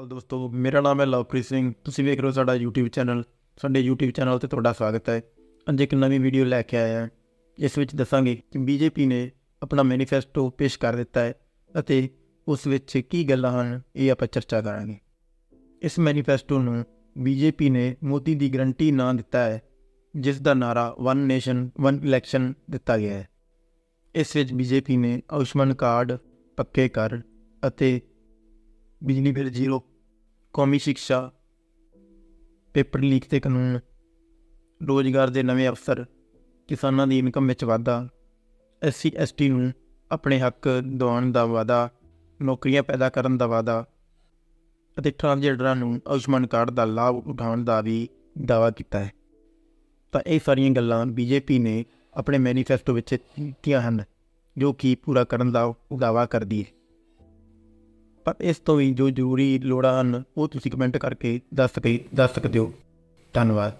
ਅਕਾਲ ਦੋਸਤੋ, ਮੇਰਾ ਨਾਮ ਹੈ ਲਵਪ੍ਰੀਤ ਸਿੰਘ। ਤੁਸੀਂ ਵੇਖ ਰਹੇ ਹੋ ਸਾਡਾ YouTube ਚੈਨਲ ਸਾਡੇ YouTube ਚੈਨਲ ਤੇ ਤੁਹਾਡਾ ਸਵਾਗਤ ਹੈ। ਅੱਜ ਇੱਕ ਨਵੀਂ ਵੀਡੀਓ ਲੈ ਕੇ ਆਇਆ ਹਾਂ। ਇਸ ਵਿੱਚ ਦੱਸਾਂਗੇ ਕਿ ਬੀਜੇਪੀ ਨੇ ਆਪਣਾ ਮੈਨੀਫੈਸਟੋ ਪੇਸ਼ ਕਰ ਦਿੱਤਾ ਹੈ ਅਤੇ ਉਸ ਵਿੱਚ ਕੀ ਗੱਲਾਂ ਹਨ, ਇਹ ਆਪਾਂ ਚਰਚਾ ਕਰਾਂਗੇ। ਇਸ ਮੈਨੀਫੈਸਟੋ ਨੂੰ ਬੀਜੇਪੀ ਨੇ ਮੋਦੀ ਦੀ ਗਰੰਟੀ ਨਾਂ ਦਿੱਤਾ ਹੈ, ਜਿਸ ਦਾ ਨਾਰਾ ਵਨ ਨੇਸ਼ਨ ਵਨ ਇਲੈਕਸ਼ਨ ਦਿੱਤਾ ਗਿਆ ਹੈ। ਇਸ ਵਿੱਚ ਬੀਜੇਪੀ ਨੇ ਆਯੁਸ਼ਮਾਨ ਕਾਰਡ ਪੱਕੇ ਕਰ ਅਤੇ ਬਿਜਲੀ ਬਿੱਲ ਜ਼ੀਰੋ ਕੌਮੀ ਸਿੱਖਿਆ ਪੇਪਰ ਲੀਕ ਤੇ ਕਾਨੂੰਨ, ਰੋਜ਼ਗਾਰ ਦੇ ਨਵੇਂ ਅਵਸਰ, ਕਿਸਾਨਾਂ ਦੀ ਇਨਕਮ ਵਿੱਚ ਵਾਧਾ ਐਸਸੀ ਐਸਟੀ ਨੂੰ ਆਪਣੇ ਹੱਕ ਦਿਵਾਉਣ ਦਾ ਵਾਅਦਾ, ਨੌਕਰੀਆਂ ਪੈਦਾ ਕਰਨ ਦਾ ਵਾਅਦਾ ਅਤੇ ਟ੍ਰਾਂਸਜੈਂਡਰਾਂ ਨੂੰ ਆਯੁਸ਼ਮਾਨ ਕਾਰਡ ਦਾ ਲਾਭ ਉਠਾਉਣ ਦਾ ਵੀ ਦਾਅਵਾ ਕੀਤਾ ਹੈ। ਤਾਂ ਇਹ ਸਾਰੀਆਂ ਗੱਲਾਂ ਬੀਜੇਪੀ ਨੇ ਆਪਣੇ ਮੈਨੀਫੈਸਟੋ ਵਿੱਚ ਕੀਤੀਆਂ ਹਨ, ਜੋ ਕਿ ਪੂਰਾ ਕਰਨ ਦਾ ਦਾਅਵਾ ਕਰਦੀ ਹੈ। ਪਰ ਇਸ ਤੋਂ ਵੀ ਜੋ ਜ਼ਰੂਰੀ ਲੋੜਾਂ ਹਨ, ਉਹ ਤੁਸੀਂ ਕਮੈਂਟ ਕਰਕੇ ਦੱਸ ਕੇ ਦੱਸ ਸਕਦੇ ਹੋ। ਧੰਨਵਾਦ।